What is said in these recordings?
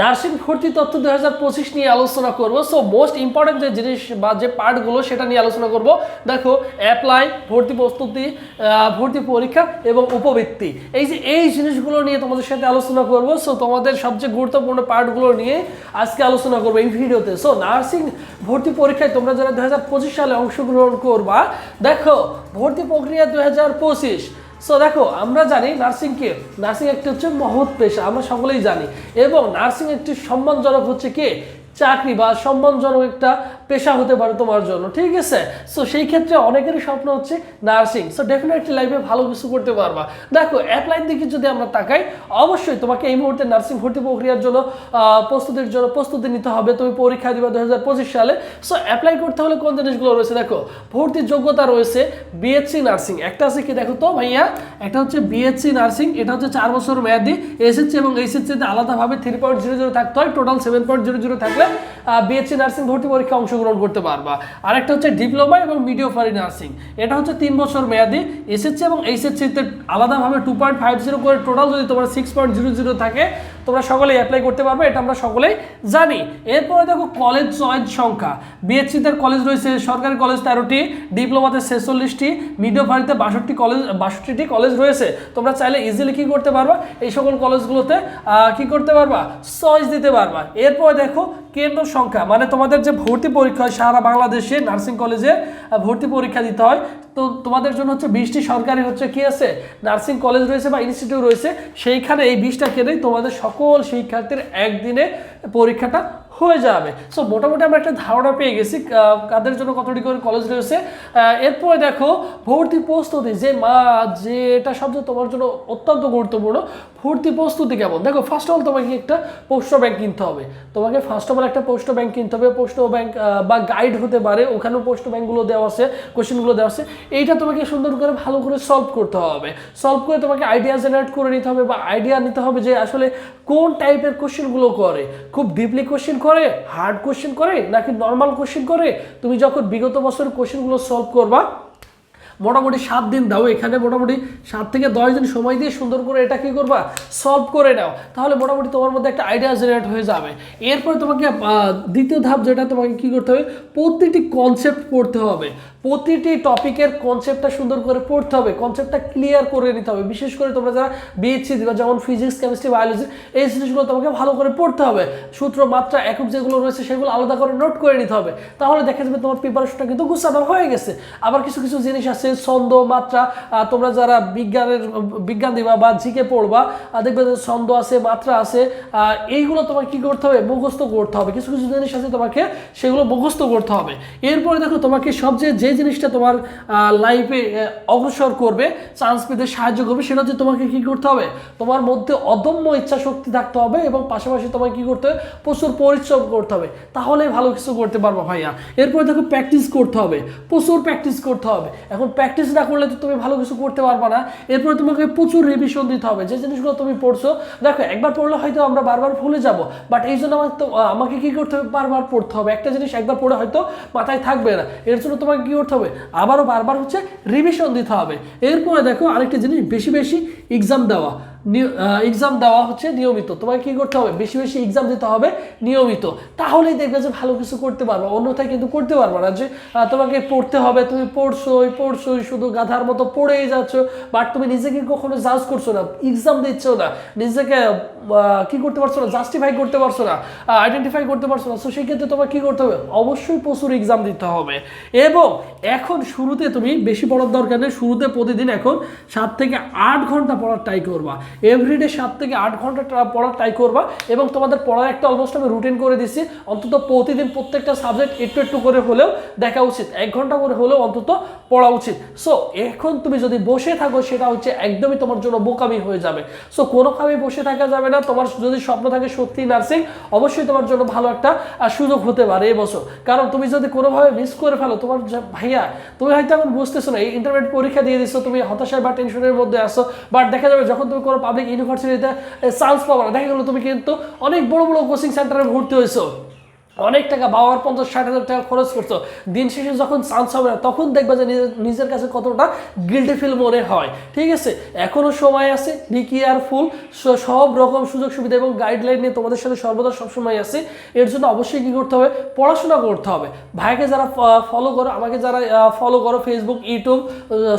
Nursing ভর্তি তথ্য দুই হাজার পঁচিশ নিয়ে আলোচনা করব। সো মোস্ট ইম্পর্টেন্ট যে জিনিস বা যে পার্টগুলো সেটা নিয়ে আলোচনা করব। দেখো অ্যাপ্লাই ভর্তি প্রস্তুতি ভর্তি পরীক্ষা এবং উপবৃত্তি। এই যে এই জিনিসগুলো নিয়ে তোমাদের সাথে আলোচনা করব। সো তোমাদের সবচেয়ে গুরুত্বপূর্ণ পার্টগুলো নিয়ে আজকে আলোচনা করব এই ভিডিওতে। সো নার্সিং ভর্তি পরীক্ষায় তোমরা যারা দু হাজার পঁচিশ সালে অংশগ্রহণ করবা, দেখো, ভর্তি প্রক্রিয়া দু হাজার পঁচিশ। সো দেখো, আমরা জানি নার্সিং কে নার্সিং একটি হচ্ছে মহৎ পেশা, আমরা সকলেই জানি। এবং নার্সিং একটি সম্মানজনক হচ্ছে কি? চাকরি বা সম্মানজনক একটা পেশা হতে পারে তোমার জন্য, ঠিক আছে? সো সেই ক্ষেত্রে অনেকেরই স্বপ্ন হচ্ছে নার্সিং। সো ডেফিনেটলি লাইফে ভালো কিছু করতে পারবা। দেখো অ্যাপ্লাইন দিকে যদি আমরা তাকাই, অবশ্যই তোমাকে এই মুহূর্তে নার্সিং ভর্তি প্রক্রিয়ার জন্য প্রস্তুতির জন্য প্রস্তুতি নিতে হবে। তুমি পরীক্ষা দিবা দু হাজার পঁচিশ সালে। সো অ্যাপ্লাই করতে হলে কোন জিনিসগুলো রয়েছে? দেখো ভর্তির যোগ্যতা রয়েছে বিএসসি নার্সিং। একটা আছে কি দেখো তো ভাইয়া? একটা হচ্ছে বিএসসি নার্সিং, এটা হচ্ছে চার বছর মেয়াদি এসএসসি এবং এইচএসসিতে আলাদাভাবে থ্রি পয়েন্ট জিরো জিরো থাকতে হয় total seven point zero zero থাকলে বিএসসি নার্সিং ভর্তি পরীক্ষা অংশগ্রহণ করতে পারবা। আরেকটা হচ্ছে ডিপ্লোমা এবং মিডিও মিডিওফারি নার্সিং এটা হচ্ছে তিন বছর মেয়াদি। এসএসসি এবং এইচএসসিতে আলাদাভাবে টু পয়েন্ট ফাইভ জিরো করে টোটাল যদি তোমার সিক্স পয়েন্ট জিরো জিরো থাকে তোমরা সকলেই অ্যাপ্লাই করতে পারবে, এটা আমরা সকলেই জানি। এরপরে দেখো কলেজ চয়েস সংখ্যা। বিএসসিতে কলেজ রয়েছে, সরকারি কলেজ তেরোটি ডিপ্লোমাতে ছেচল্লিশটি মিডিওফারিতে বাষট্টি কলেজ বাষট্টিটি কলেজ রয়েছে। তোমরা চাইলে ইজিলি কি করতে পারবা? এই সকল কলেজগুলোতে কি করতে পারবা? চয়েস দিতে পারবা। এরপর দেখো কেন্দ্র সংখ্যা মানে তোমাদের যে ভর্তি পরীক্ষা হয়, সারা বাংলাদেশে নার্সিং কলেজে ভর্তি পরীক্ষা দিতে হয়। তো তোমাদের জন্য হচ্ছে বিশটি সরকারি হচ্ছে কি আছে? নার্সিং কলেজ রয়েছে বা ইনস্টিটিউট রয়েছে, সেইখানে এই বিশটা কেন্দ্রেই তোমাদের সকল শিক্ষার্থীর একদিনে পরীক্ষাটা হয়ে যাবে। সো মোটামুটি আমরা একটা ধারণা পেয়ে গেছি কাদের জন্য কতটি করে কলেজ রয়েছে। এরপরে দেখো, ভর্তি প্রস্তুতি, যে মা যে এটা শব্দ তোমার জন্য অত্যন্ত গুরুত্বপূর্ণ, ভর্তি প্রস্তুতি কেমন? দেখো ফার্স্ট অফ অল তোমাকে একটা পোস্ট ব্যাংক কিনতে হবে। তোমাকে ফার্স্ট অফ অল একটা পোস্ট ব্যাংক কিনতে হবে। পোস্ট ব্যাংক বা গাইড হতে পারে, ওখানেও পোস্ট ব্যাংকগুলো দেওয়া আছে কোশ্চেনগুলো দেওয়া আছে। এইটা তোমাকে সুন্দর করে, ভালো করে সলভ করতে হবে। সলভ করে তোমাকে আইডিয়া জেনারেট করে নিতে হবে বা আইডিয়া নিতে হবে যে আসলে কোন টাইপের কোশ্চেনগুলো করে। খুব ডিপলি কোশ্চেন করে হার্ড কোশ্চেন করে, নাকি নর্মাল কোশ্চেন করে? তুমি যখন বিগত বছর কোশ্চেনগুলো সলভ করবা মোটামুটি সাত দিন দাও, এখানে মোটামুটি সাত থেকে দশ দিন সময় দিয়ে সুন্দর করে এটা কি করবা? সলভ করে নাও। তাহলে মোটামুটি তোমার মধ্যে একটা আইডিয়া জেনারেট হয়ে যাবে। এরপরে তোমাকে দ্বিতীয় ধাপ যেটা তোমাকে কি করতে হবে? প্রতিটি কনসেপ্ট পড়তে হবে। প্রতিটি টপিকের কনসেপ্টটা সুন্দর করে পড়তে হবে। কনসেপ্টটা ক্লিয়ার করে নিতে হবে। বিশেষ করে তোমরা যারা বিএসসি দিবা যেমন ফিজিক্স কেমিস্ট্রি বায়োলজি এই জিনিসগুলো তোমাকে ভালো করে পড়তে হবে। সূত্র, মাত্রা, একক যেগুলো রয়েছে সেগুলো আলাদা করে নোট করে নিতে হবে। তাহলে দেখা যাবে তোমার প্রিপারেশনটা কিন্তু গুছানো হয়ে গেছে। আবার কিছু কিছু জিনিস আছে ছন্দ মাত্রা তোমরা যারা বিজ্ঞানের, বিজ্ঞান দিবা বা জিকে পড়বা দেখবে ছন্দ আছে, মাত্রা আছে এইগুলো তোমাকে কি করতে হবে? মুখস্থ করতে হবে। কিছু কিছু জিনিস আছে তোমাকে সেগুলো মুখস্থ করতে হবে। এরপরে দেখো তোমাকে সবচেয়ে যে জিনিসটা তোমার লাইফে অগ্রসর করবে চান্স পেতে সাহায্য করবে, সেটা হচ্ছে তোমাকে কি করতে হবে? তোমার মধ্যে অদম্য ইচ্ছা শক্তি থাকতে হবে এবং পাশাপাশি তোমাকে কি করতে হবে? প্রচুর পরিশ্রম করতে হবে। তাহলে ভালো কিছু করতে পারব ভাইয়া। এরপরে দেখো প্র্যাকটিস করতে হবে। প্রচুর প্র্যাকটিস করতে হবে। এখন প্র্যাকটিস না করলে তো তুমি ভালো কিছু করতে পারবে না। এরপরে তোমাকে প্রচুর রিভিশন দিতে হবে। যে জিনিসগুলো তুমি পড়ছো, দেখো, একবার পড়লে হয়তো আমরা বারবার ভুলে যাব বাট এই জন্য আমার তো আমাকে কি করতে হবে? বারবার পড়তে হবে। একটা জিনিস একবার পড়ে হয়তো মাথায় থাকবে না। এর জন্য তোমাকে কি করতে হবে? আবারও বারবার হচ্ছে রিভিশন দিতে হবে। এরপরে দেখো, আরেকটা জিনিস, বেশি বেশি এক্সাম দেওয়া। এক্সাম দেওয়া হচ্ছে নিয়মিত। তোমাকে কি করতে হবে? বেশি বেশি এক্সাম দিতে হবে নিয়মিত। তাহলেই দেখবে যে ভালো কিছু করতে পারবে। অন্যথায় কিন্তু করতে পারবে না যে তোমাকে পড়তে হবে, তুমি পড়ছোই পড়ছোই শুধু গাধার মতো পড়েই যাচ্ছ বাট তুমি নিজেকে কখনো জাজ করছ না এক্সাম দিচ্ছ না, নিজেকে কি করতে পারছ না জাস্টিফাই করতে পারছ না আইডেন্টিফাই করতে পারছ না সেই ক্ষেত্রে তোমার কি করতে হবে? অবশ্যই প্রচুর এক্সাম দিতে হবে। এবং এখন শুরুতে তুমি বেশি পড়ার দরকার নেই, শুরুতে প্রতিদিন এখন সাত থেকে আট ঘণ্টা পড়ার ট্রাই করবা। এভরিডে সাত থেকে আট ঘণ্টা পড়ার ট্রাই করবা, এবং তোমাদের পড়ার একটা অলমোস্ট আমি রুটিন করে দিচ্ছি। অন্তত প্রতিদিন প্রত্যেকটা সাবজেক্ট একটু একটু করে হলেও দেখা উচিত। এক ঘণ্টা করে হলেও অন্তত পড়া উচিত। সো এখন তুমি যদি বসে থাকো, সেটা হচ্ছে একদমই তোমার জন্য বোকামি হয়ে যাবে। সো কোনোভাবেই বসে থাকা যাবে না। তোমার যদি স্বপ্ন থাকে সত্যি নার্সিং, অবশ্যই তোমার জন্য ভালো একটা সুযোগ হতে পারে এবছর কারণ তুমি যদি কোনোভাবে মিস করে ফেলো, তোমার ভাইয়া, তুমি হয়তো এখন বুঝতেছো না, এই ইন্টারমিডিয়েট পরীক্ষা দিয়ে দিচ্ছ তুমি হতাশায় বা টেনশনের মধ্যে আসো বাট দেখা যাবে যখন তুমি কোনো পাবলিক ইউনিভার্সিটিতে চান্স পাবো না। দেখা গেলো তুমি কিন্তু অনেক বড় বড় কোচিং সেন্টারে ভর্তি হয়েছো। অনেক টাকা, বাবার পঞ্চাশ, ষাট হাজার টাকা খরচ করছ দিন শেষে যখন চান্স হবে না, তখন দেখবা যে নিজের কাছে কতটা গিল্টি ফিল মনে হয়। ঠিক আছে? এখনও সময় আছে বি কেয়ারফুল সব রকম সুযোগ সুবিধা এবং গাইডলাইন নিয়ে তোমাদের সাথে সর্বদা সবসময় আছে। এর জন্য অবশ্যই কী করতে হবে? পড়াশোনা করতে হবে। ভাইকে যারা ফলো করো, আমাকে যারা ফলো করো ফেসবুক ইউটিউব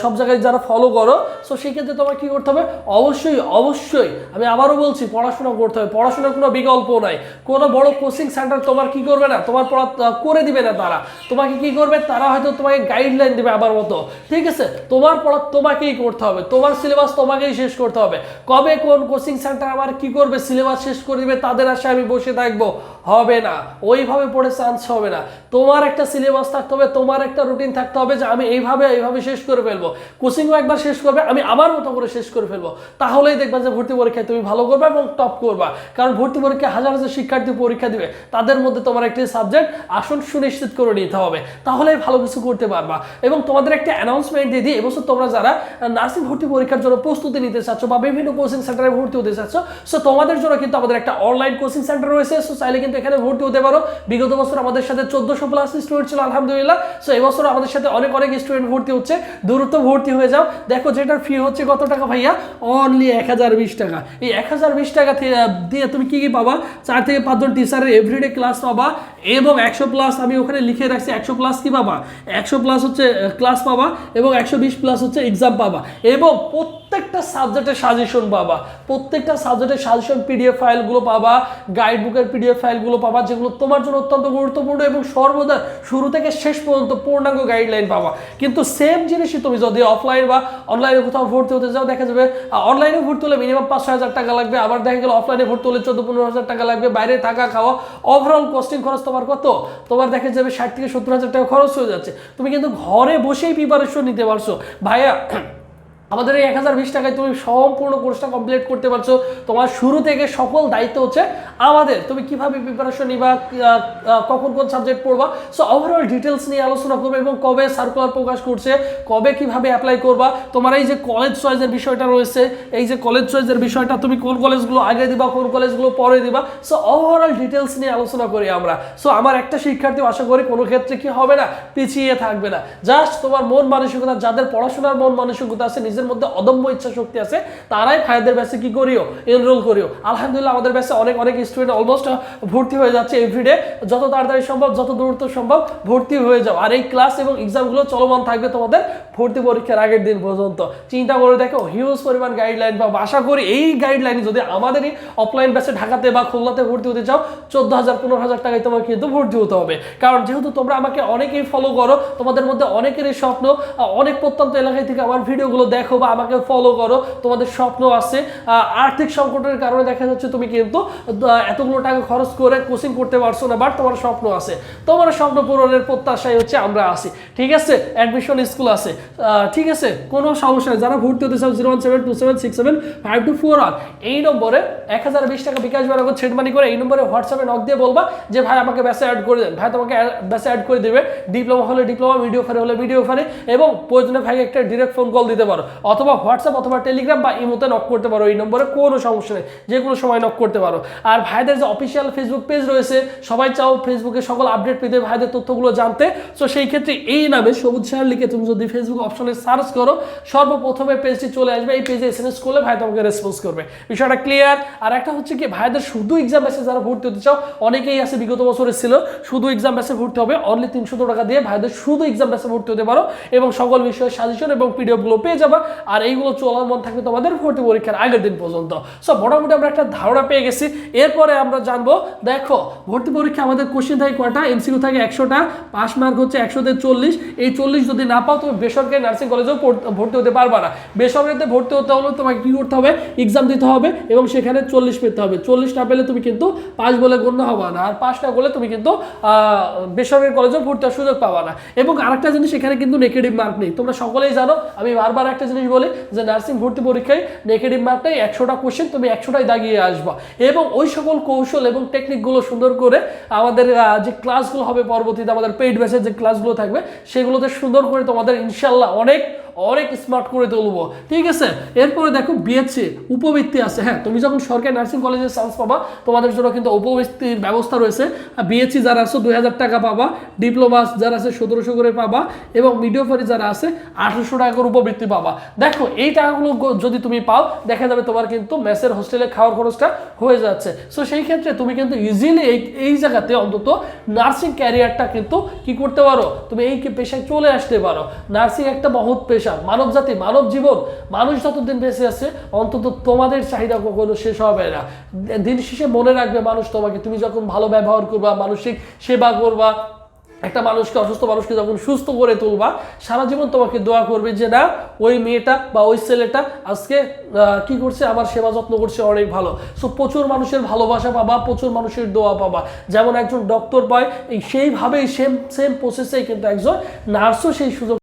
সব জায়গায় যারা ফলো করো সো সেই ক্ষেত্রে তোমার কী করতে হবে? অবশ্যই অবশ্যই, আমি আবারও বলছি, পড়াশোনা করতে হবে। পড়াশোনার কোনো বিকল্প নাই। কোনো বড় কোচিং সেন্টার তোমার কি করবে না? তোমার পড়া করে দিবে না তারা। তোমাকে কি করবে? তারা হয়তো তোমাকে গাইডলাইন দেবে আবার মতো। ঠিক আছে? তোমার পড়া তোমাকেই করতে হবে। তোমার সিলেবাস তোমাকেই শেষ করতে হবে। কবে কোন কোচিং সেন্টার আবার কি করবে? সিলেবাস শেষ করে দিবে? তাদের আশায় আমি বসে থাকব। হবে না। ওইভাবে পড়ে চান্স হবে না। তোমার একটা সিলেবাস থাকতে হবে, তোমার একটা রুটিন থাকতে হবে যে আমি এইভাবে এইভাবে শেষ করে ফেলব। কোচিংও একবার শেষ করবে, আমি আমার মতো করে শেষ করে ফেলব। তাহলেই দেখবা যে ভর্তি পরীক্ষায় তুমি ভালো করবে এবং টপ করবা। কারণ ভর্তি পরীক্ষায় হাজার হাজার শিক্ষার্থী পরীক্ষা দিবে। তাদের মধ্যে তোমার একটি সাবজেক্ট আসন সুনিশ্চিত করে নিতে হবে। তাহলেই ভালো কিছু করতে পারবা। এবং তোমাদের একটা অ্যানাউন্সমেন্ট দিয়ে দিই, এবছর তোমরা যারা নার্সিং ভর্তি পরীক্ষার জন্য প্রস্তুতি নিতে চাচ্ছ বা বিভিন্ন কোচিং সেন্টারে ভর্তি হতে চাচ্ছ সো তোমাদের জন্য কিন্তু আমাদের একটা অনলাইন কোচিং সেন্টার রয়েছে। সো চাইলে কিন্তু এখানে ভর্তি হতে পারো। বিগত বছর আমাদের সাথে চোদ্দশো প্লাস স্টুডেন্ট ছিল, আলহামদুলিল্লাহ। সো এবছর আমাদের সাথে অনেক অনেক স্টুডেন্ট ভর্তি হচ্ছে। দূরত্ব ভর্তি হয়ে যাও। দেখো, যেটার ফি হচ্ছে কত টাকা ভাইয়া? অনলি এক হাজার বিশ টাকা। এই এক হাজার বিশ টাকা দিয়ে তুমি কি কি পাবা? চার থেকে পাঁচজন টিচারের এভরিডে ক্লাস পাবা। এবং একশো প্লাস আমি ওখানে লিখে রাখছি, একশো প্লাস কি পাবা? একশো প্লাস হচ্ছে ক্লাস পাবা এবং একশো বিশ প্লাস হচ্ছে এক্সাম পাবা। এবং প্রত্যেকটা সাবজেক্টের সাজেশন পাবা। প্রত্যেকটা সাবজেক্টের সাজেশন পিডিএফ ফাইলগুলো পাবা গাইড বুকের পিডিএফ ফাইলগুলো পাবা, যেগুলো তোমার জন্য অত্যন্ত গুরুত্বপূর্ণ এবং সর্বদা শুরু থেকে শেষ পর্যন্ত পূর্ণাঙ্গ গাইডলাইন পাবা। কিন্তু সেম জিনিসই তুমি যদি অফলাইন বা অনলাইনে কোথাও ভর্তি হতে যাও দেখা যাবে অনলাইনে ভর্তি হলে মিনিমাম পাঁচ ছয় হাজার টাকা লাগবে, আবার দেখা গেল অফলাইনে ভর্তি হলে চোদ্দ পনেরো হাজার টাকা লাগবে, বাইরে থাকা খাওয়া ওভারঅল কস্টিং খরচ তোমার কত? তোমার দেখা যাবে ষাট থেকে সত্তর হাজার টাকা খরচ হয়ে যাচ্ছে। তুমি কিন্তু ঘরে বসেই প্রিপারেশন নিতে পারছ। ভাইয়া আমাদের এই এক হাজার বিশ টাকায় তুমি সম্পূর্ণ কোর্সটা কমপ্লিট করতে পারছ। তোমার শুরু থেকে সকল দায়িত্ব হচ্ছে আমাদের। তুমি কীভাবে প্রিপারেশন নিবা কখন কোন সাবজেক্ট পড়বা? সো ওভারঅল ডিটেলস নিয়ে আলোচনা করবে এবং কবে সার্কুলার প্রকাশ করছে, কবে কীভাবে অ্যাপ্লাই করবা? তোমার এই যে কলেজ চয়েসের বিষয়টা রয়েছে, এই যে কলেজ চয়েসের বিষয়টা তুমি কোন কলেজগুলো আগে দিবা, কোন কলেজগুলো পরে দিবা? সো ওভারঅল ডিটেলস নিয়ে আলোচনা করি আমরা। সো আমার একটা শিক্ষার্থী আশা করি কোনো ক্ষেত্রে কি হবে না, পিছিয়ে থাকবে না। জাস্ট তোমার মন মানসিকতা, যাদের পড়াশোনার মন মানসিকতা আছে, নিজের মধ্যে অদম্য ইচ্ছা শক্তি আছে, তারাই ভাইদের ব্যাচে কি করিও? এনরোল করিও। আলহামদুলিল্লাহ, আমাদের ব্যাচে অনেক অনেক স্টুডেন্ট অলমোস্ট ভর্তি হয়ে যাচ্ছে এভরিডে যত তাড়াতাড়ি সম্ভব, যত দ্রুত সম্ভব ভর্তি হয়ে যাও। আর এই ক্লাস এবং এক্সামগুলো চলমান থাকবে তোমাদের ভর্তি পরীক্ষার আগের দিন পর্যন্ত। চিন্তা করে দেখো হিউজ পরিমাণ গাইডলাইন বা আশা করি এই গাইডলাইন যদি আমাদেরই অফলাইন ব্যাচে ঢাকাতে বা খুলনাতে ভর্তি হতে চাও, চোদ্দ হাজার, পনেরো হাজার টাকায় তোমাকে কিন্তু ভর্তি হতে হবে। কারণ যেহেতু তোমরা আমাকে অনেকেই ফলো করো, তোমাদের মধ্যে অনেকেরই স্বপ্ন অনেক প্রত্যন্ত এলাকায় থেকে আমার ভিডিওগুলো দেখো বা আমাকে ফলো করো, তোমাদের স্বপ্ন আছে। আর্থিক সংকটের কারণে দেখা যাচ্ছে তুমি কিন্তু এতগুলো টাকা খরচ করে কোচিং করতে পারছ না বাট তোমার স্বপ্ন আছে। তোমার স্বপ্ন পূরণের প্রত্যাশায় হচ্ছে আমরা আছি। ঠিক আছে? অ্যাডমিশন স্কুল আছে। ঠিক আছে? কোনো সমস্যা নেই। যারা ভর্তি হতে চাও zero one seven two seven six seven five two four one এই নম্বরে এক হাজার বিশ টাকা বিকাশ বাড়াবো ছেড মানি করে এই নম্বরে হোয়াটসঅ্যাপে নক দিয়ে বলবা যে, ভাই, আমাকে ব্যাসে অ্যাড করে দেন। ভাই, তোমাকে ব্যাসে অ্যাড করে দেবে। ডিপ্লোমা হলে ডিপ্লোমা ভিডিও ফারে হলে ভিডিও ফারে এবং প্রয়োজনে ভাই একটা ডিরেক্ট ফোন কল দিতে পারো। অথবা হোয়াটসঅ্যাপ অথবা টেলিগ্রাম বা ইমোতে নক করতে পারো, এই নম্বরে কোনো সমস্যা নেই, যে কোনো সময় নক করতে পারো। আর ভাইদের যে অফিসিয়াল ফেসবুক পেজ রয়েছে, সবাই চাও ফেসবুকে সকল আপডেট পেতে ভাইদের তথ্যগুলো জানতে। সো সেই ক্ষেত্রে এই নামে সবুজ শেয়ার লিখে তুমি যদি ফেসবুক অপশনে সার্চ করো, সর্বপ্রথমে পেজটি চলে আসবে। এই পেজে এস এম এস করলে ভাই তোমাকে রেসপন্স করবে। বিষয়টা ক্লিয়ার আর একটা হচ্ছে কি, ভাইদের শুধু এক্সাম ব্যাসে যারা ভর্তি হতে চাও, অনেকেই আছে, বিগত বছরে ছিল, শুধু এক্সাম ব্যাসে ভর্তি হবে অনলি তিনশো টাকা দিয়ে ভাইদের শুধু এক্সাম ব্যাসে ভর্তি হতে পারো। এবং সকল বিষয়ে সাজেশন এবং পিডিএফগুলো পেয়ে যাবা। আর এইগুলো চলার মন থাকবে তোমাদের ভর্তি পরীক্ষার আগের দিন পর্যন্ত। সো মোটামুটি আমরা একটা ধারণা পেয়ে গেছি। এরপরে আমরা জানব, দেখো, ভর্তি পরীক্ষা আমাদের কোশ্চেন থাকে কয়টা? এমসিকিউ থাকে একশোটা পাস মার্ক হচ্ছে একশোতে চল্লিশ। এই চল্লিশ যদি না পাও, তুমি বেসরকারি নার্সিং কলেজেও ভর্তি হতে পারবা না। বেসরকারিতে ভর্তি হতে হলে তোমাকে কী করতে হবে? এক্সাম দিতে হবে এবং সেখানে চল্লিশ পেতে হবে। চল্লিশ না পেলে তুমি কিন্তু পাস বলে গণ্য হবা না। আর পাস না করলে তুমি কিন্তু বেসরকারি কলেজেও ভর্তি হওয়ার সুযোগ পাবা না। এবং আরেকটা জিনিস, এখানে কিন্তু নেগেটিভ মার্ক নেই। তোমরা সকলেই জানো, আমি বারবার একটা জিনিস বলি যে নার্সিং ভর্তি পরীক্ষায় নেগেটিভ মার্ক নেই একশোটা কোশ্চেন তুমি একশোটাই দাগিয়ে আসবা। এবং ওই সকল কৌশল এবং টেকনিকগুলো সুন্দর করে আমাদের যে ক্লাসগুলো হবে পরবর্তীতে, আমাদের পেইড ব্যাচের যে ক্লাসগুলো থাকবে, সেগুলোতে সুন্দর করে তোমাদের ইনশাল্লাহ অনেক অনেক স্মার্ট করে তুলবো। ঠিক আছে? এরপরে দেখো বিএসসি উপবৃত্তি আছে। হ্যাঁ তুমি যখন সরকারি নার্সিং কলেজে চান্স পাবা, তোমাদের জন্য কিন্তু উপবৃত্তির ব্যবস্থা রয়েছে। বিএসসি যারা আছে, দুই হাজার টাকা পাবা ডিপ্লোমা যারা আছে, সতেরোশো করে পাবা এবং মিডিওফারি যারা আছে, আঠারোশো টাকা করে উপবৃত্তি পাবা। দেখো, এই টাকাগুলো যদি তুমি পাও, দেখা যাবে তোমার কিন্তু মেসের হোস্টেলে খাওয়ার খরচটা হয়ে যাচ্ছে। সো সেই ক্ষেত্রে তুমি কিন্তু ইজিলি এই এই জায়গাতে অন্তত নার্সিং ক্যারিয়ারটা কিন্তু কি করতে পারো? তুমি এই পেশায় চলে আসতে পারো? নার্সিং একটা মহৎ পেশা। মানব জাতি, মানব জীবন, মানুষ যতদিন বেঁচে আছে, অন্তত তোমাদের চাহিদা কখনো শেষ হবে না। দিন শেষে মনে রাখবে মানুষ তোমাকে। তুমি যখন ভালো ব্যবহার করবা, মানসিক সেবা করবা, একটা মানুষকে, অসুস্থ মানুষকে যখন সুস্থ করে তুলবা, সারা জীবন তোমাকে দোয়া করবে যে, না, ওই মেয়েটা বা ওই ছেলেটা আজকে কি করছে? আমার সেবা যত্ন করছে, অনেক ভালো। সো প্রচুর মানুষের ভালোবাসা পাবা, প্রচুর মানুষের দোয়া পাবা। যেমন একজন ডক্টর পায়, এই সেইভাবেই সেম সেম প্রসেসেই কিন্তু একজন নার্সও সেই সুযোগ